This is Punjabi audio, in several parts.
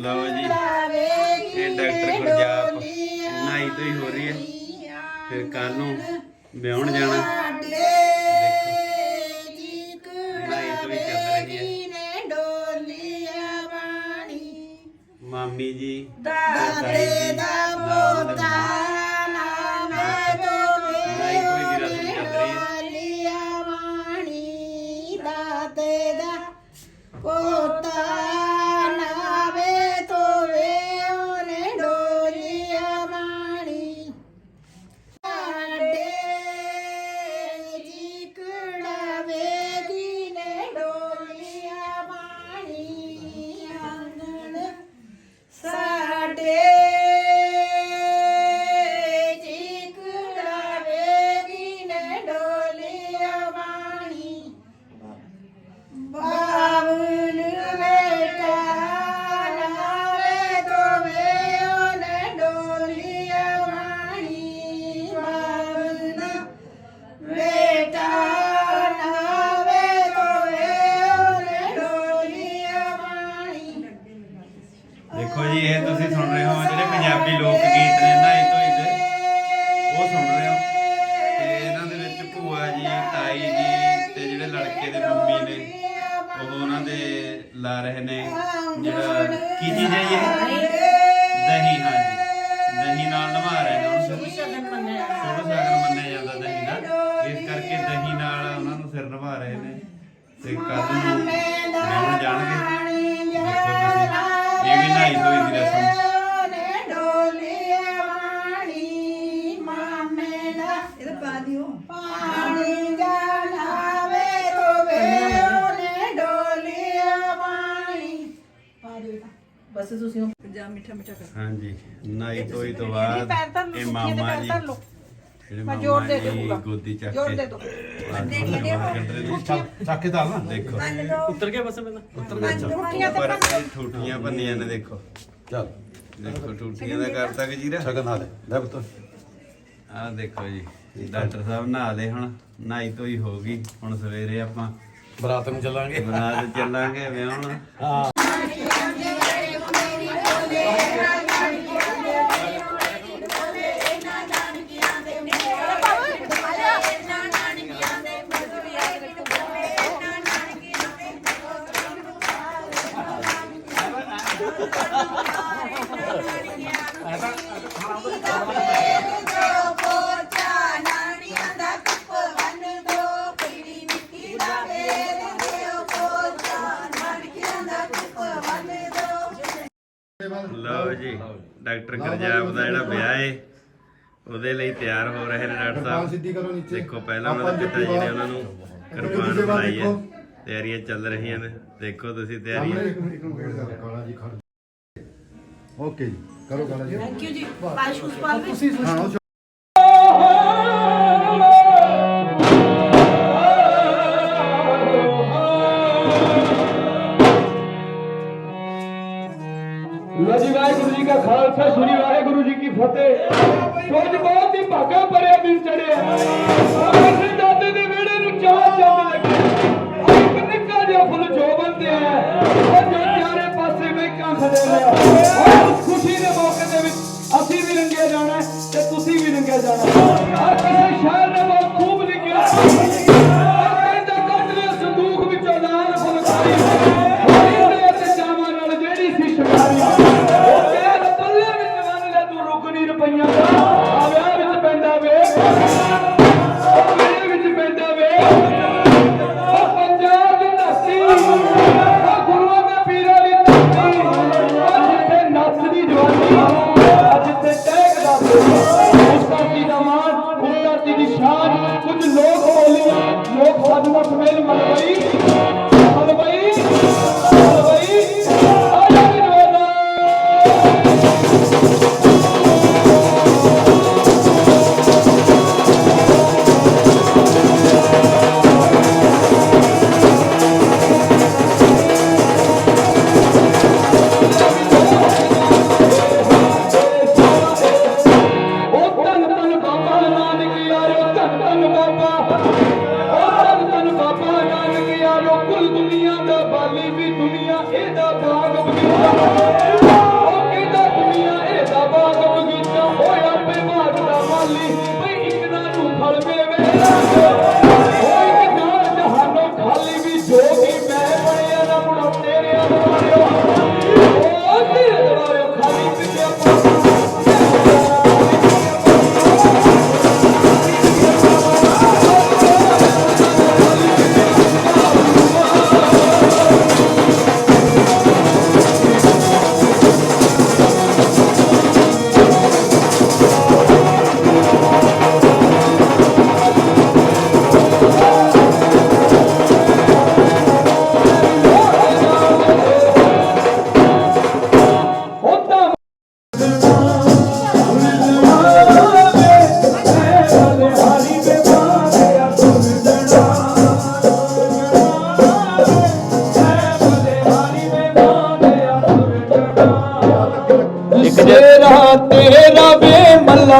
ਲਓ ਜੀ। ਇਹ ਡਾਕਟਰ ਗੁਰਜਾਪ ਨਾਈ ਤੋਂ ਹੀ ਹੋ ਰਹੀ ਹੈ। ਫਿਰ ਕੱਲ ਨੂੰ ਵਿਆਹਣ ਜਾਣਾ। ਨਾਈ ਤੋਂ ਹੀ ਚੱਲ ਰਹੀ ਹੈ। ਮਾਮੀ ਜੀ ਤਾਈ ਜੀ ਨਾਲ ਉਹਦੇ ਨਾਈ ਤੋਂ ਹੀ ਦੀ ਰਸਮ ਚੱਲ ਰਹੀ ਹੈ। ਲੜਕੇ ਦੇ ਮੰਮੀ ਨੇ ਉਹ ਉਹਨਾਂ ਦੇ ਲਾ ਰਹੇ ਨੇ ਜਿਹੜਾ ਕੀ ਚੀਜ਼ ਹੈ ਇਹ? ਦਹੀਂ ਹਾਂਜੀ। ਦਹੀਂ ਨਾਲ ਨਵਾ ਰਹੇ ਨੇ ਉਹਨੂੰ। ਸ਼ੁਭ ਸ਼ਗਨ ਮੰਨਿਆ ਜਾਂਦਾ। ਦਹੀਂ ਦਾ ਇਸ ਕਰਕੇ ਦਹੀਂ ਨਾਲ ਉਹਨਾਂ ਨੂੰ ਸਿਰ ਨਵਾ ਰਹੇ ਨੇ। ਤੇ ਕੱਲ ਨੂੰ ਵਿਆਹਣ ਜਾਣਗੇ। ਦੇਖੋ ਤੁਸੀਂ। ਇਹ ਵੀ ਨਹਾਈ ਧੋਈ ਦੀ ਰਸਮ। ਬਸ ਤੁਸੀਂ ਉਹ ਪੰਜਾਬ ਮਿੱਠਾ ਮਿੱਠਾ ਕਰ। ਹਾਂਜੀ ਨਾਈ ਧੋਈ ਤੋਂ ਬਾਅਦ ਪੈਰ ਧਰ ਲਓ, ਇਹ ਸੁੱਖੀਆਂ ਦੇ ਮਾਮਾ ਪੈਰ ਜੀ ਧਰ ਲਓ। ਜਿਹੜੇ ਮੈਂ ਮਾਮਾ ਜ਼ੋਰ ਦੇ ਜੀ ਦਊਂਗਾ। ਗੋਦੀ ਚੱਕ ਜ਼ੋਰ ਕੇ ਦੇ ਦਿਓ। ਚੱਕ ਕੇ ਨਾ ਦੇਖੋ। ਉਤਰ ਗਿਆ ਬਸ ਮੈਂ ਉੱਤਰ ਗਿਆ ਪਰ ਇਹ ਠੂਠੀਆਂ ਬੰਨੀਆਂ ਨੇ ਦੇਖੋ। ਚੱਲ। ਦੇਖੋ ਠੂਠੀਆਂ ਦਾ ਕਰਤਾ ਕਿ ਜੀਰਾ ਸ਼ਗਨ ਆ ਲੈ ਲੈ ਪੁੱਤ। ਆਹ ਦੇਖੋ ਜੀ ਡਾਕਟਰ ਸਾਹਿਬ ਨਹਾ ਲਏ ਹੁਣ। ਨਾਈ ਧੋਈ ਹੋ ਗਈ। ਹੁਣ ਸਵੇਰੇ ਆਪਾਂ ਬਰਾਤ ਨੂੰ ਚੱਲਾਂਗੇ। ਬਰਾਤ ਚੱਲਾਂਗੇ ਵਿਆਹਣ ਲਓ ਜੀ ਡਾਕਟਰ ਗਰਜਾਬ ਦਾ ਜਿਹੜਾ ਵਿਆਹ ਏ ਉਹਦੇ ਲਈ ਤਿਆਰ ਹੋ ਰਹੇ ਨੇ ਡਾਕਟਰ ਸਾਹਿਬ। ਸਿੱਧੀ ਕਰੋ ਨੀਚੇ। ਦੇਖੋ ਪਹਿਲਾਂ ਉਹਨਾਂ ਦੇ ਪਿਤਾ ਜੀ ਨੇ ਉਹਨਾਂ ਨੂੰ ਕਿਰਪਾਨ ਬਣਾਈ ਹੈ। ਤਿਆਰੀਆਂ ਚੱਲ ਰਹੀਆਂ ਨੇ। ਦੇਖੋ ਤੁਸੀਂ ਤਿਆਰੀਆਂ ਓਕੇ ਜੀ ਕਰੋ ਕਾਲਾ ਜੀ। ਥੈਂਕ ਯੂ ਜੀ। ਪੁਸ਼ਪਾਲ ਵੀ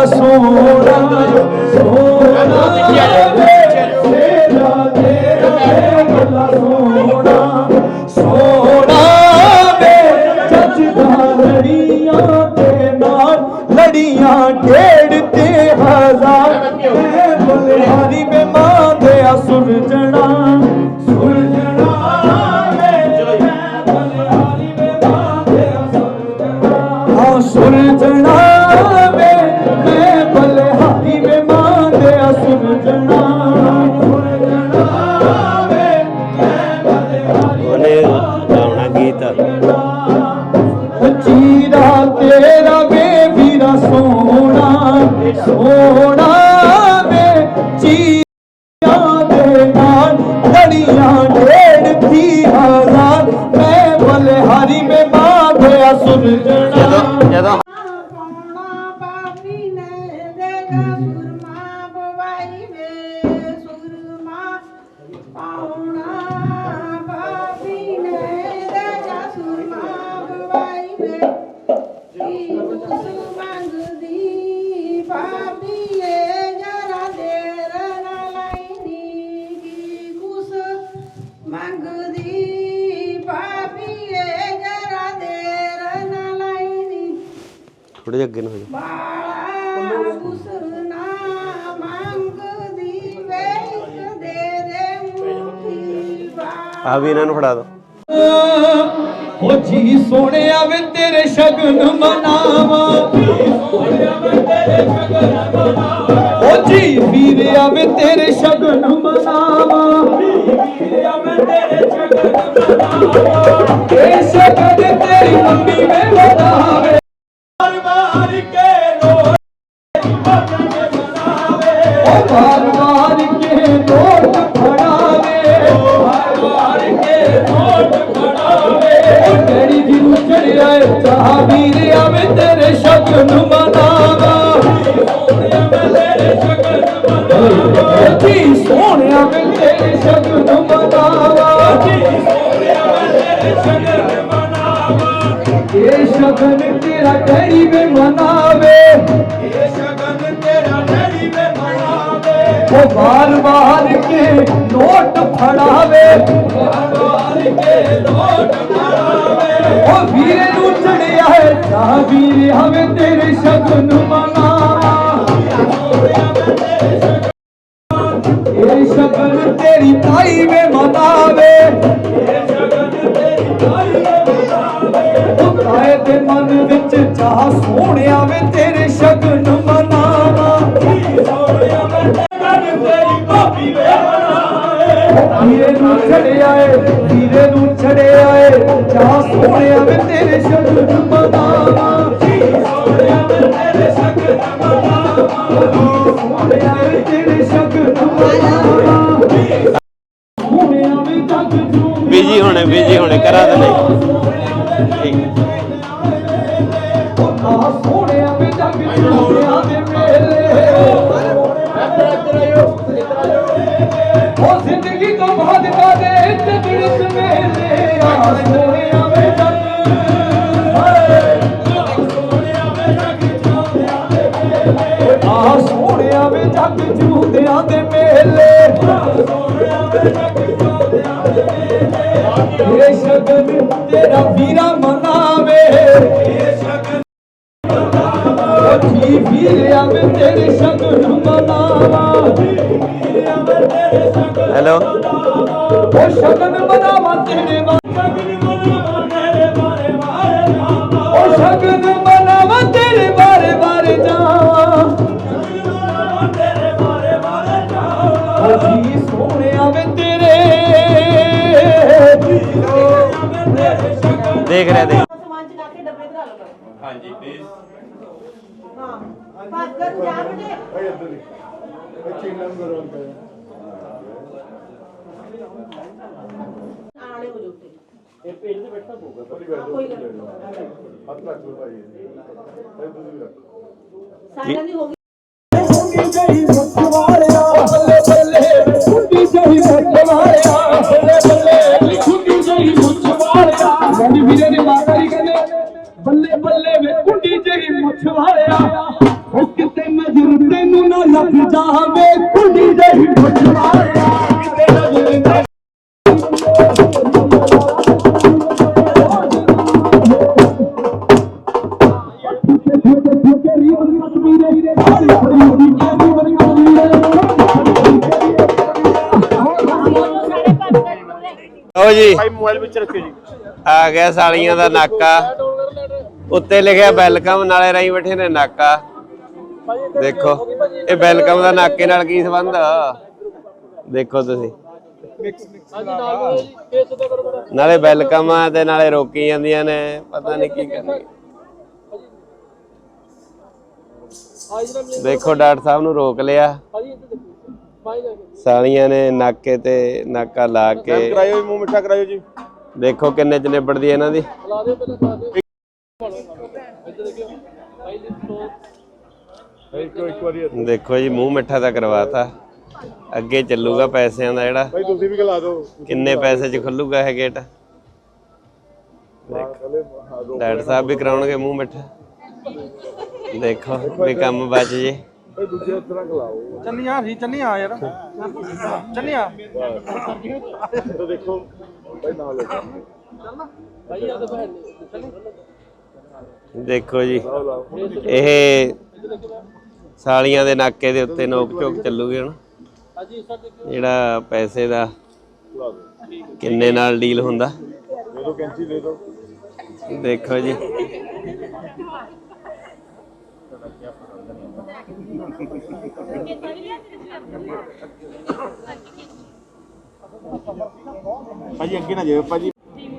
Resulallah ਨੇ ਸੁਰਮਾ ਬਵਾਈ ਵੇ ਸੁਰਮਾ ਪੌਣਾ ਪਾਪੀ ਨੇ ਦੇਗਾ ਸੁਰਮਾ ਬਵਾਈ ਵੇ ਕੀ ਕੁਸ ਮੰਗਦੀ ਪਾਪੀ ਏ ਜਰਾ ਦੇਰ ਨਾ ਲਾਈਨੀ ਕੀ ਕੁਸ ਮੰਗਦੀ ਪਾਪੀ ਏ ਜਰਾ ਦੇਰ ਨਾ ਲਾਈਨੀ ਥੋੜੇ ਅੱਗੇ ਨੂੰ ਹੋ ਜਾ। ਬਾਲਾ ਕੁਸਨਾ ਆ ਵੀ ਇਹਨਾਂ ਨੂੰ ਫੜਾ ਦਿਓ। ਹੋ ਜੀ ਸੋਹਣਿਆ ਵੇ ਤੇਰੇ ਸ਼ਗਨ ਮਨਾਵਾ। ਹੋ ਜੀ ਵੀਰਿਆ ਵੇ ਤੇਰੇ ਸ਼ਗਨ ਮਨਾਵਾ। ਇਹ ਸ਼ਗਨ ਤੇਰੀ ਮੰਮੀ ਵੇ ਇਹ ਸ਼ਗਨ ਤੇਰਾ ਡੈਡੀ ਵੇ ਮਨਾਵੇ। ਇਹ ਸ਼ਗਨ ਤੇਰਾ ਡੈਡੀ ਵੇ ਮਨਾਵੇ ਉਹ ਵਾਰ ਵਾਰ ਕੇ ਨੋਟ ਫੜਾਵੇ। ਵਾਰ ਵਾਰ ਕੇ ਨੋਟ ਫੜਾਵੇ ਉਹ ਵੀਰੇ ਨੂੰ ਚੜਿਆ ਹੈ ਚਾਹ ਵੀਰੇ ਹਵੇ ਤੇਰੇ ਸ਼ਗਨ ਮਨਾਵਾ। ਇਹ ਸ਼ਗਨ ਤੇਰੀ ਤਾਈ ਵੇ ਮਨਾਵੇ। ਉਹ ਤਾਏ ਦੇ ਮਨ ਵਿੱਚ ਚਾਹ ਸੋਹਣਿਆ ਵੇ ਤੇਰੇ ਸ਼ਗਨ ਮਨਾਵਾ। ਵੀਰੇ ਨੂੰ ਛੜਿਆ ਏ ਵੀਰੇ ਨੂੰ ਛੜਿਆ ਏ ਚਾਹ ਸੋਹਣਿਆ ਵੇ ਤੇਰੇ ਸ਼ਗਨ ਮਨਾਵਾ। ਸੋਹਣਿਆ ਵੇ ਤੇਰੇ ਸ਼ਗਨ ਮਨਾਵਾ। ਸੋਹਣਿਆ ਵੇ ਤੇਰੇ ਸ਼ਗਨ ਮਨਾਵਾ ਸੋਹਣਿਆ ਵੇ ਬੀਜੀ ਹੋਣੇ ਬੀਜੀ ਹੋਣੇ ਕਰਾ ਦੇ ਨਹੀਂ ਠੀਕ ਤੇਰਾ ਵੀਰਾ ਮਨਾਵੇ ਜੀ ਵੀਰਿਆ ਵੇ ਤੇਰੇ ਸ਼ਗਨ ਮਨਾਵਾ ਹੈਲੋ ਉਹ ਸ਼ਗਨ ਜੀ ਸੋਹਣਿਆ ਵੇ ਤੇਰੇ ਦੇਖ ਰਿਹਾ ਦੇਖ। ਸਮਾਨ ਚ ਲਾ ਕੇ ਡੱਬੇ ਧਰਾ ਲਓ। ਹਾਂਜੀ ਪਲੀਜ਼ ਹਾਂ ਭੱਜ ਕਰ ਜਾ ਬੇਟੇ। ਆਲੇ ਹੋ। ਜੋ ਤੇ ਇਹ ਪੇਜ ਤੇ ਬੈਠਾ ਪਊਗਾ ਕੋਈ ਗੱਲ ਨਹੀਂ ਸਾਡਾ ਦੀ ਹੋ ਗਈ ਜਈ ਮੁੱਠ ਵਾਲਿਆ ਬੱਲੇ ਲਓ ਜੀ। ਮੋਬਾਈਲ ਵਿੱਚ ਰੱਖਿਓ ਜੀ। ਆ ਗਿਆ ਸਾਲੀਆਂ ਦਾ ਨਾਕਾ। ਉੱਤੇ ਲਿਖਿਆ ਵੈਲਕਮ ਨਾਲੇ ਰਾਈ ਬੈਠੇ ਨੇ ਨਾਕਾ। ਦੇਖੋ ਇਹ ਵੈਲਕਮ ਦਾ ਨਾਕੇ ਨਾਲ ਕੀ ਸੰਬੰਧ ਦੇਖੋ ਤੁਸੀਂ। ਨਾਲੇ ਵੈਲਕਮ ਆ ਤੇ ਨਾਲੇ ਰੋਕੀ ਜਾਂਦੀਆਂ ਨੇ ਪਤਾ ਨਹੀਂ ਕੀ ਕਰਨਗੇ ਦੇਖੋ ਡਾਕਟਰ ਸਾਹਿਬ ਨੂੰ ਰੋਕ ਲਿਆ। ਸਾਲੀਆਂ ਨੇ ਨਾਕੇ ਤੇ ਨਾਕਾ ਲਾ ਕੇ ਕਰਾਇਓ ਮੂੰਹ ਮਿੱਠਾ ਕਰਾਇਓ ਜੀ। ਦੇਖੋ ਕਿੰਨੇ ਚ ਨਿਬੜਦੀ ਹੈ ਇਹਨਾਂ ਦੀ। ਦੇਖੋ ਜੀ ਮੂੰਹ ਮਿੱਠਾ ਤਾਂ ਕਰਵਾਤਾ। ਅੱਗੇ ਚੱਲੂਗਾ ਪੈਸਿਆਂ ਦਾ ਜਿਹੜਾ। ਭਾਈ ਤੁਸੀਂ ਵੀ ਖਿਲਾ ਦਿਓ। ਕਿੰਨੇ ਪੈਸੇ ਚ ਖੁੱਲੂਗਾ ਇਹ ਗੇਟ ਡਾਕਟਰ ਸਾਹਿਬ ਵੀ ਕਰਾਉਣਗੇ ਮੂੰਹ ਮਿੱਠਾ। ਦੇਖੋ ਵੀ ਕੰਮ ਬਚ ਜੇ। ਭਾਈ ਦੂਜੇ ਤਰ੍ਹਾਂ ਖਿਲਾਓ। ਚੰਨੀਆਂ ਸੀ ਚੰਨੀਆਂ ਯਾਰ। ਚੰਨੀਆਂ ਤਾਂ ਦੇਖੋ ਭਾਈ ਨਾਲ ਦੇਖੋ ਜੀ ਇਹ ਸਾਲੀਆਂ ਦੇ ਨਾਕੇ ਦੇ ਉੱਤੇ ਨੋਕ ਝੋਕ ਚੱਲੂਗੀ ਹੁਣ। ਜਿਹੜਾ ਪੈਸੇ ਦਾ ਕਿੰਨੇ ਨਾਲ ਡੀਲ ਹੁੰਦਾ। ਦੇ ਦਿਓ ਕੈਂਚੀ ਦੇ ਦਿਓ। ਦੇਖੋ ਜੀ। ਭਾਜੀ ਅੱਗੇ ਨਾ ਜਾਇਓ ਭਾਜੀ।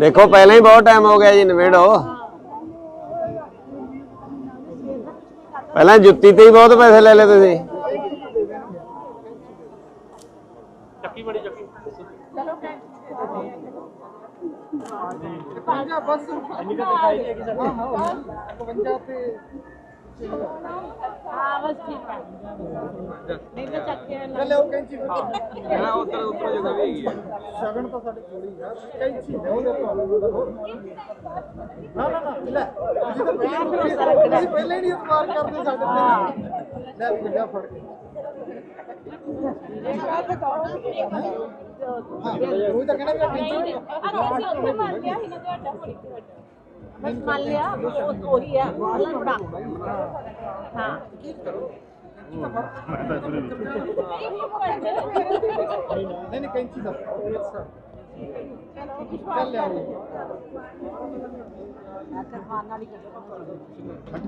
ਦੇਖੋ, ਪਹਿਲਾਂ ਹੀ ਬਹੁਤ ਟਾਈਮ ਹੋ ਗਿਆ ਜੀ ਨਵੇੜੋ ਪਹਿਲਾਂ ਜੁੱਤੀ ਤੇ ਹੀ ਬਹੁਤ ਪੈਸੇ ਲੈ ਲਏ ਤੁਸੀਂ। ਹਾਂ ਬਸ ਠੀਕ ਹੈ ਨਹੀਂ ਤਾਂ ਚੱਕ ਕੇ ਨਾ ਸ਼ਗਨ ਤਾਂ ਸਾਡੇ ਕੋਲ ਹੀ ਆ। ਕੈਂਚੀ ਦੇ ਉਹਦੇ ਤੋਂ ਨਾ ਨਾ ਨਾ। ਲੈ ਤੁਸੀਂ ਤਾਂ ਪਹਿਲਾਂ ਤੁਸੀਂ ਪਹਿਲਾਂ ਹੀ ਨਹੀਂ ਇਤਬਾਰ ਕਰਦੇ ਸਾਡੇ ਤੇ ਲੈ ਵੀ ਜਾ ਫੜ ਕੇ ਉਹ ਤਾਂ ਕਹਿੰਦਾ ਵੀ ਕੈਂਚੀ ਅਰੇ ਅਸੀਂ ਉੱਥੇ ਮੰਨ ਲਿਆ ਸੀ ਨਾ ਤੁਹਾਡਾ ਹੋਣੀ ਤੁਹਾਡਾ ਬਸ ਮੰਨ ਲਿਆ ਉਹ ਤੋਰੀ ਹੈ ਉਹਨਾਂ ਨੂੰ ਬਣਾ ਹਾਂ ਨਹੀਂ ਨਹੀਂ ਕੈਂਚੀ ਦਾ ਚੱਲ ਲਿਆ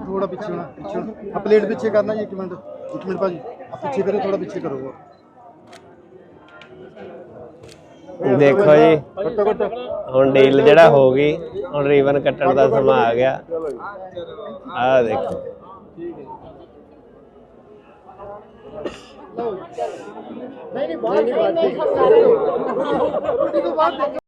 ਥੋੜਾ ਪਿੱਛੇ ਹੋਣਾ ਪਿੱਛੇ ਹੋਣਾ। ਆ ਪਲੇਟ ਪਿੱਛੇ ਕਰਨਾ ਜੀ ਇੱਕ ਮਿੰਟ ਇੱਕ ਮਿੰਟ ਭਾਜੀ ਆ ਦੇਖੋ ਜੀ। ਹੁਣ ਡੀਲ ਜਿਹੜਾ ਹੋ ਗਈ, ਹੁਣ ਰੀਬਨ ਕੱਟਣ ਦਾ ਸਮਾਂ ਆ ਗਿਆ। ਆ ਦੇਖੋ। ਨਹੀਂ ਨਹੀਂ, ਬਾਅਦ ਨਹੀਂ ਬਾਅਦ ਦੇਖੋ